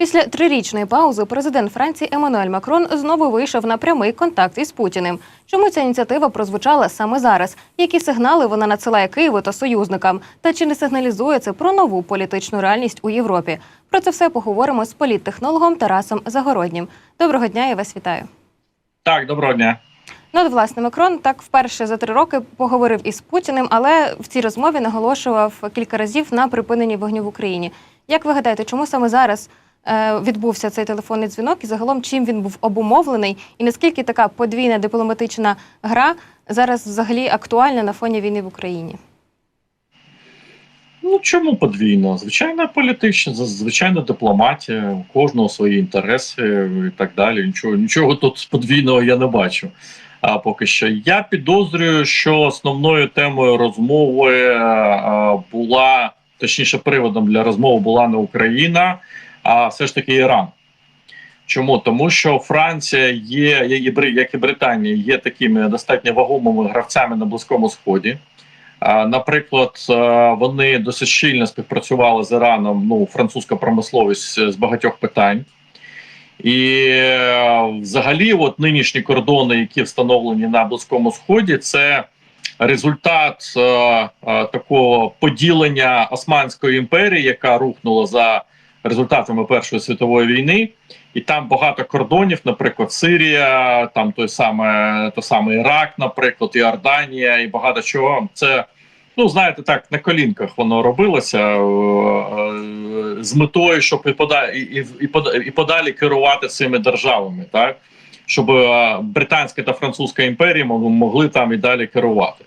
Після трирічної паузи президент Франції Еммануель Макрон знову вийшов на прямий контакт із Путіним. Чому ця ініціатива прозвучала саме зараз? Які сигнали вона надсилає Києву та союзникам? Та чи не сигналізує це про нову політичну реальність у Європі? Про це все поговоримо з політтехнологом Тарасом Загороднім. Доброго дня, я вас вітаю. Так, доброго дня. Ну, от, власне, Макрон так вперше за три роки поговорив із Путіним, але в цій розмові наголошував кілька разів на припиненні вогню в Україні. Як ви гадаєте, чому саме зараз відбувся цей телефонний дзвінок і загалом чим він був обумовлений, і наскільки така подвійна дипломатична гра зараз взагалі актуальна на фоні війни в Україні? Ну чому подвійно? Звичайно, політична, звичайно, дипломатія, у кожного свої інтереси і так далі. Нічого, нічого тут подвійного я не бачу. А поки що я підозрюю, що основною темою розмови була, точніше, приводом для розмови була не Україна, а все ж таки Іран. Чому? Тому що Франція є, як і Британія, є такими достатньо вагомими гравцями на Близькому Сході. Наприклад, вони досить щільно співпрацювали з Іраном. Ну, французька промисловість з багатьох питань. І взагалі, от нинішні кордони, які встановлені на Близькому Сході, це результат е, е, такого поділення Османської імперії, яка рухнула за результатами Першої світової війни, і там багато кордонів, наприклад, Сирія, там той саме той самий Ірак, наприклад, Іорданія, і багато чого. Це ну знаєте, так на колінках воно робилося е, е, з метою, щоб і подалі, і, і, і подалі керувати цими державами, так щоб е, британська та французька імперії могли там і далі керувати.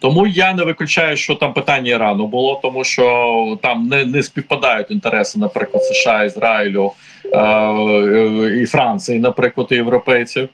Тому я не виключаю, що там питання Ірану було, тому що там не не співпадають інтереси, наприклад, США, Ізраїлю е, і Франції, наприклад, і європейців.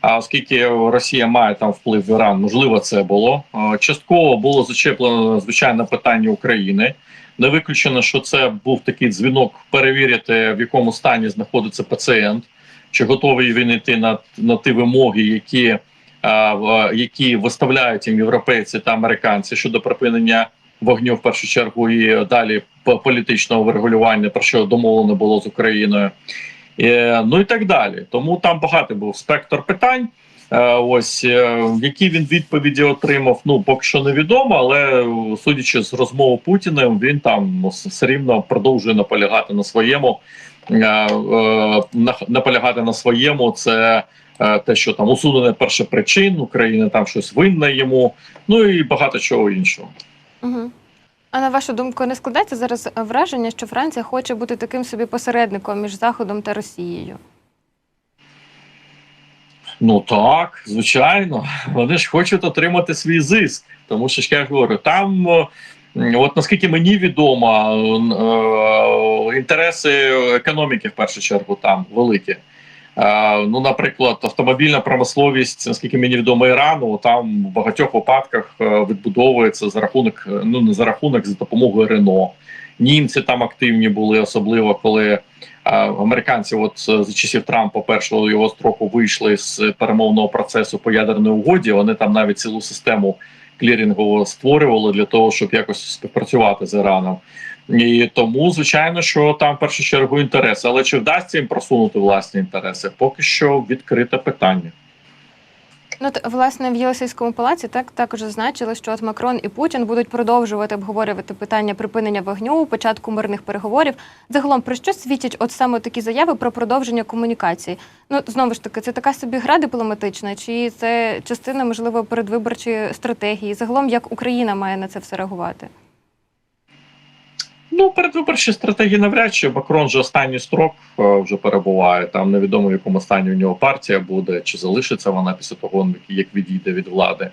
А оскільки Росія має там вплив в Іран, можливо, це було частково було зачеплено звичайно питання України. Не виключено, що це був такий дзвінок перевірити, в якому стані знаходиться пацієнт, чи готовий він йти на, на ті вимоги, які які виставляють їм європейці та американці щодо припинення вогню в першу чергу і далі політичного врегулювання, про що домовлено було з Україною, ну і так далі. Тому там багато був спектр питань. Ось е, які він відповіді отримав, ну поки що невідомо, але судячи з розмови Путіним, він там все рівно продовжує наполягати на своєму. Е, наполягати на своєму це Е, те, що там усунене перше причин, Україна там щось винна йому, ну і багато чого іншого. Угу. А на вашу думку, не складається зараз враження, що Франція хоче бути таким собі посередником між Заходом та Росією? Ну так, звичайно, вони ж хочуть отримати свій зиск, тому що ж я говорю, там, от наскільки мені відомо, е, інтереси економіки в першу чергу там великі. Е, ну, наприклад, автомобільна промисловість, наскільки мені відомо, Ірану там в багатьох випадках е, відбудовується за рахунок, е, ну не за рахунок за допомогою Рено. Німці там активні були, особливо коли американці, от за часів Трампа, першого його строку вийшли з перемовного процесу по ядерній угоді. Вони там навіть цілу систему клірінгову створювали для того, щоб якось співпрацювати з Іраном. І тому, звичайно, що там в першу чергу інтереси. Але чи вдасться їм просунути власні інтереси? Поки що відкрите питання. Ну, от, власне, в Єлисейському палаці так також зазначили, що от Макрон і Путін будуть продовжувати обговорювати питання припинення вогню, початку мирних переговорів. Загалом про що свідчать от саме такі заяви про продовження комунікації? Ну знову ж таки, це така собі гра дипломатична, чи це частина можливо передвиборчої стратегії? Загалом як Україна має на це все реагувати? Ну, передвиборчі стратегії навряд чи Макрон же останній строк е, вже перебуває. Там невідомо в якому стані у нього партія буде, чи залишиться вона після того, як відійде від влади.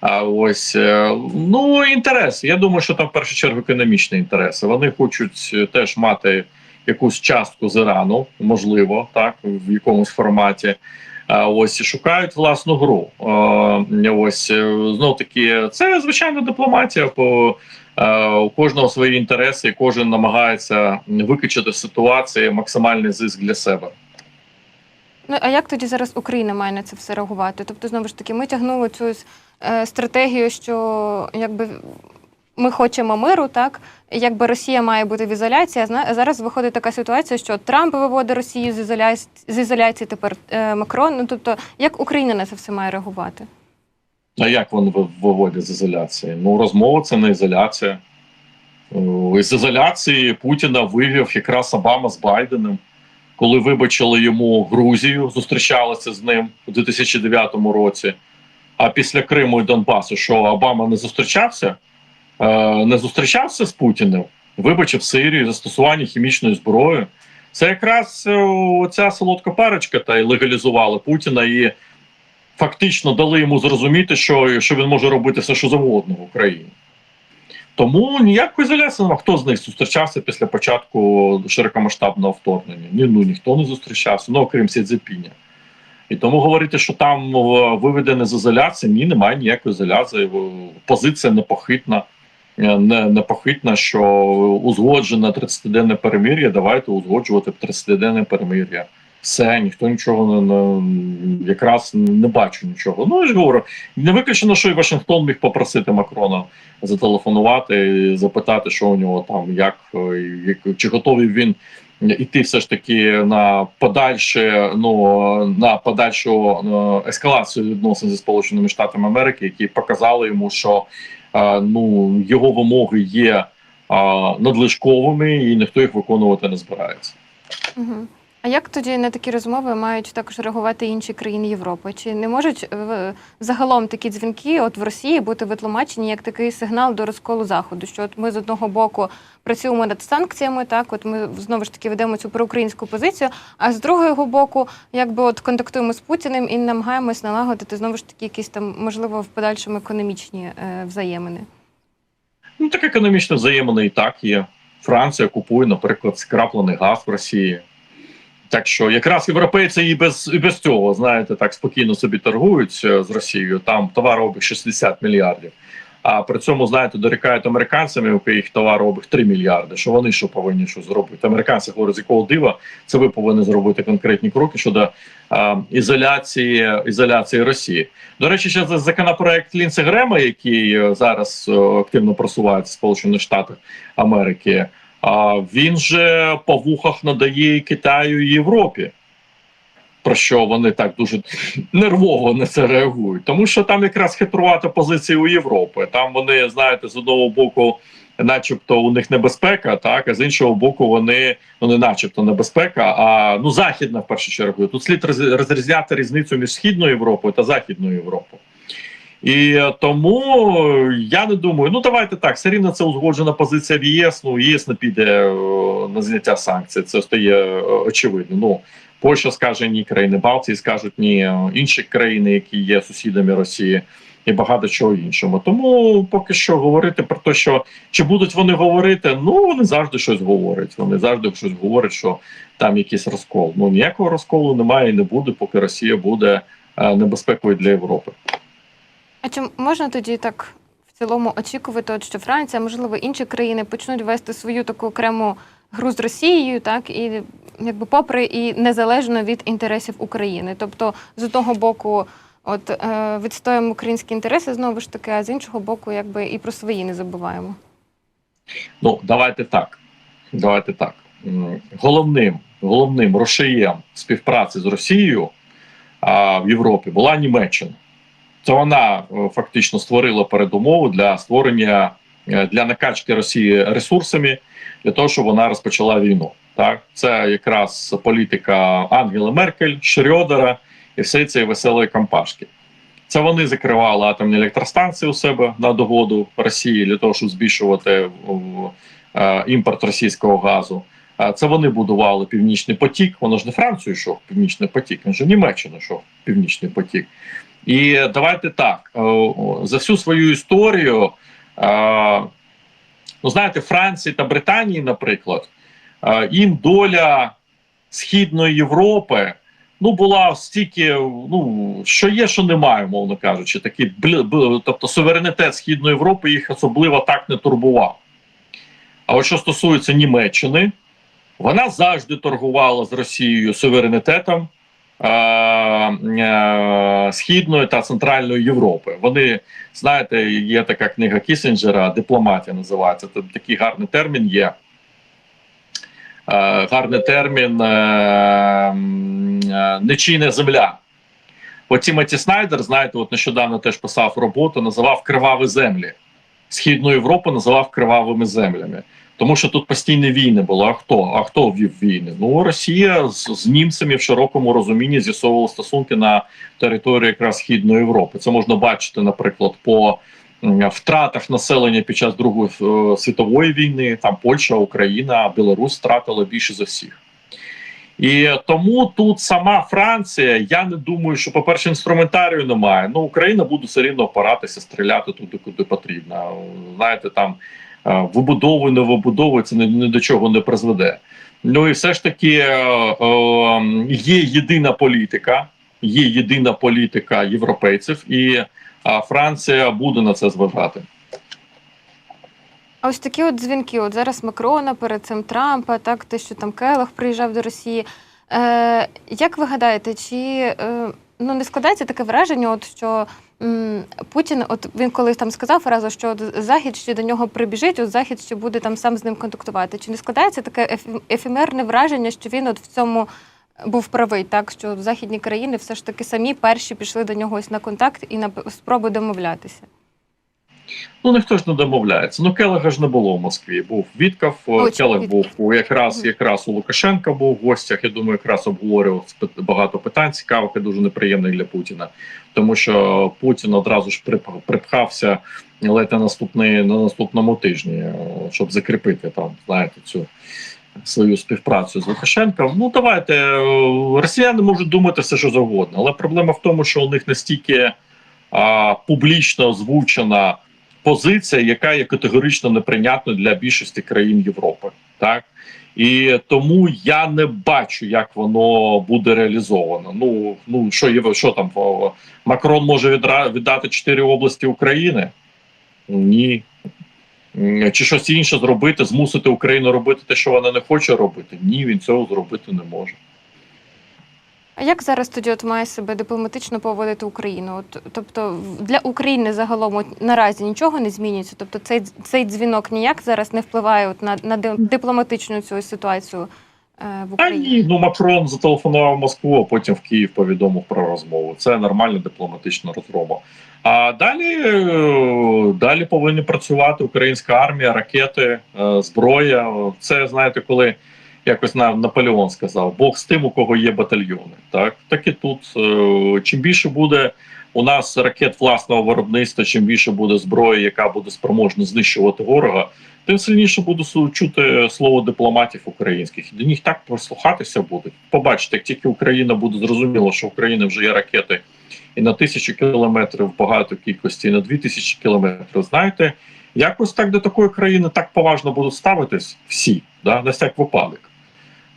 А ось е, ну інтерес. Я думаю, що там в першу чергу економічні інтереси. Вони хочуть е, теж мати якусь частку з Ірану, можливо, так в якомусь форматі. Ось шукають власну гру. Ось знов таки, це звичайна дипломатія по. Е, у кожного свої інтереси, і кожен намагається викачати з ситуації максимальний зиск для себе. Ну а як тоді зараз Україна має на це все реагувати? Тобто, знову ж таки, ми тягнули цю е, стратегію, що якби ми хочемо миру, так якби Росія має бути в ізоляції. А зараз виходить така ситуація, що Трамп виводить Росію з ізоляції, з ізоляції тепер е, Макрон. Ну тобто, як Україна на це все має реагувати? А як вони виводять з ізоляції? Ну, розмова це не ізоляція. Е, З ізоляції Путіна вивів якраз Обама з Байденом, коли вибачили йому Грузію, зустрічалися з ним у 2009 році. А після Криму і Донбасу, що Обама не зустрічався, не зустрічався з Путіним, вибачив Сирію застосування хімічної зброї. Це якраз е, ця солодка парочка та й легалізувала Путіна і фактично дали йому зрозуміти, що, що він може робити все, що завгодно в Україні. Тому ніякої немає. Хто з них зустрічався після початку широкомасштабного вторгнення? Ні, ну ніхто не зустрічався, ну окрім Сідзепіня. І тому говорити, що там виведене з ізоляції, ні, немає ніякої ізоляції. Позиція непохитна, е, не, непохитна, що узгоджене 30-денне перемир'я, давайте узгоджувати 30-денне перемир'я. Все, ніхто нічого не, не якраз не бачу нічого. Ну я ж говорю, не виключено, що і Вашингтон міг попросити Макрона зателефонувати запитати, що у нього там, як, е, як чи готовий він іти все ж таки на подальше, ну на подальшу е, ескалацію відносин зі Сполученими Штатами Америки, які показали йому, що е, ну його вимоги є надлишковими, і ніхто їх виконувати не збирається. Угу. А як тоді на такі розмови мають також реагувати інші країни Європи? Чи не можуть е, загалом такі дзвінки, от в Росії, бути витлумачені як такий сигнал до розколу заходу? Що от ми з одного боку працюємо над санкціями, так от ми знову ж таки ведемо цю проукраїнську позицію, а з другого боку, якби от контактуємо з Путіним і намагаємось налагодити знову ж таки якісь там можливо в подальшому економічні е, взаємини. Ну так економічно взаємини і так є. Франція купує, наприклад, скраплений газ в Росії. Так що якраз європейці і без і без цього, знаєте, так спокійно собі торгують е, з Росією. Там товарообіг 60 мільярдів. А при цьому, знаєте, дорікають американцями, у яких товарообіг 3 мільярди. Що вони що повинні що зробити? Американці говорять, з якого дива це ви повинні зробити конкретні кроки щодо а, ізоляції ізоляції Росії. До речі, ще за законопроект Лінси Грема, який е, зараз е, активно просувається в Сполучених Штатах Америки. А він же по вухах надає і Китаю і Європі. Про що вони так дуже нервово на це реагують, тому що там якраз хитрувата позиція у Європи. Там вони, знаєте, з одного боку, начебто, у них небезпека, так а з іншого боку, вони ну начебто небезпека, а ну західна в першу чергу. Тут слід розрізняти різницю між східною Європою та західною Європою. І е, тому я не думаю, ну давайте так, все рівно це узгоджена позиція в ЄС. Ну ЄС не піде е, на зняття санкцій. Це стає е, очевидно. Ну Польща скаже ні, країни Балтії скажуть ні, е, інші країни, які є сусідами Росії, і багато чого іншого. Тому поки що говорити про те, що чи будуть вони говорити, ну вони завжди щось говорять. Вони завжди щось говорять, що там якийсь розкол. Ну ніякого розколу немає і не буде, поки Росія буде е, небезпекою для Європи. А чи можна тоді так в цілому очікувати, от, що Франція, можливо, інші країни почнуть вести свою таку окрему гру з Росією, так і якби попри і незалежно від інтересів України? Тобто, з одного боку, от е, відстоїмо українські інтереси знову ж таки, а з іншого боку, якби і про свої не забуваємо. Ну, давайте так. Давайте так. Головним, головним рушієм співпраці з Росією а, в Європі була Німеччина. Це вона е, фактично створила передумову для створення е, для накачки Росії ресурсами для того, щоб вона розпочала війну. Так, це якраз політика Ангели Меркель, Шрьодера і всієї цієї веселої компашки. Це вони закривали атомні електростанції у себе на догоду Росії для того, щоб збільшувати е, імпорт російського газу. Це вони будували Північний потік. Воно ж не Францію йшов Північний потік, він же Німеччина йшов Північний потік. І давайте так: е, за всю свою історію, е, ну знаєте, Франції та Британії, наприклад, е, їм доля Східної Європи ну була стільки, ну що є, що немає, мовно кажучи, такі тобто суверенітет Східної Європи їх особливо так не турбував. А от що стосується Німеччини, вона завжди торгувала з Росією суверенітетом, Східної та Центральної Європи. Вони, знаєте, є така книга Кісінджера, дипломатія називається. Це такий гарний термін є. Е, гарний термін е, е, нечийна земля. От Тімоті Снайдер, знаєте, от нещодавно теж писав роботу, називав Криваві землі. Східну Європу називав кривавими землями. Тому що тут постійні війни були. А хто? А хто ввів війни? Ну Росія з, з німцями в широкому розумінні з'ясовувала стосунки на території якраз Східної Європи. Це можна бачити, наприклад, по втратах населення під час Другої е, світової війни. Там Польща, Україна, Білорусь втратили більше за всіх. І тому тут сама Франція, я не думаю, що, по-перше, інструментарію немає. Ну, Україна буде все рівно опиратися, стріляти туди, куди потрібно. Знаєте, там е, вибудовує, не вибудовує, це ні, до чого не призведе. Ну і все ж таки е, е, є єдина політика, є єдина політика європейців, і Франція буде на це зважати. Ось такі от дзвінки, от зараз Макрона, перед цим Трампа, так те, що там Келох приїжджав до Росії. Е, як ви гадаєте, чи е, ну не складається таке враження, от що м, Путін, от він коли там сказав фразу, що от Захід ще до нього прибіжить, от Захід ще буде там сам з ним контактувати. Чи не складається таке еф- ефемерне враження, що він от в цьому був правий, так що західні країни все ж таки самі перші пішли до нього ось на контакт і на спробу домовлятися? Ну ніхто ж не домовляється. Ну Келега ж не було в Москві. Був Вітков, Ой, Келег був якраз якраз у Лукашенка був в гостях. Я думаю, якраз обговорював багато питань цікавих і дуже неприємних для Путіна, тому що Путін одразу ж прип- припхався ледь на наступний на наступному тижні, е, щоб закріпити там, знаєте, цю. Свою співпрацю з Лукашенком. Ну давайте е, росіяни можуть думати все, що завгодно, але проблема в тому, що у них настільки а, публічно озвучена позиція, яка є категорично неприйнятною для більшості країн Європи, так і тому я не бачу, як воно буде реалізовано. Ну ну що є що там Макрон може відра- віддати чотири області України? Ні. Чи щось інше зробити, змусити Україну робити те, що вона не хоче робити? Ні, він цього зробити не може. А як зараз тоді от має себе дипломатично поводити Україну? От, тобто для України загалом от, наразі нічого не змінюється. Тобто цей, цей дзвінок ніяк зараз не впливає от, на, на дипломатичну цю ситуацію е, в Та Україні. ні, ну Макрон зателефонував в Москву, а потім в Київ повідомив про розмову. Це нормальна дипломатична розмова. А далі, е, далі повинні працювати українська армія, ракети, е, зброя. Це знаєте, коли якось на Наполеон сказав: Бог з тим, у кого є батальйони. Так, так і тут е, чим більше буде. У нас ракет власного виробництва, чим більше буде зброї, яка буде спроможна знищувати ворога, тим сильніше буде чути слово дипломатів українських. До них так прислухатися будуть. Побачите, як тільки Україна буде зрозуміло, що в України вже є ракети і на тисячу кілометрів багато кількості, і на дві тисячі кілометрів. Знаєте, якось так до такої країни так поважно будуть ставитись всі, да, на всяк випадок.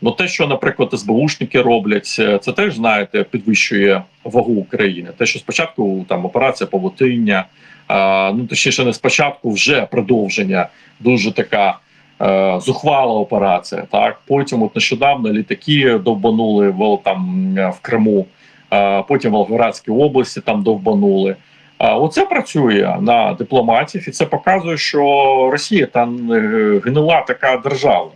Ну, те, що, наприклад, СБУшники роблять, е, це теж знаєте, підвищує вагу України. Те, що спочатку там операція Павутиння, а, ну точніше, не спочатку, вже продовження, дуже така е, зухвала операція. Так, потім, от нещодавно, літаки довбанули в там е, в Криму, а потім в Волгоградській області там довбанули. А оце працює на дипломатів, і це показує, що Росія там е, гнила така держава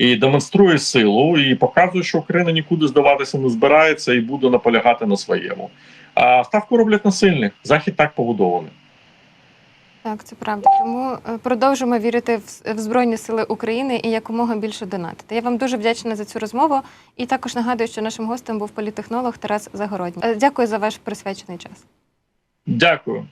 і демонструє силу, і показує, що Україна нікуди здаватися не збирається і буде наполягати на своєму. А ставку роблять на сильних. Захід так побудований. Так, це правда. Тому е, продовжимо вірити в, Збройні Сили України і якомога більше донатити. Я вам дуже вдячна за цю розмову. І також нагадую, що нашим гостем був політехнолог Тарас Загородній. Е, Дякую за ваш присвячений час. Дякую.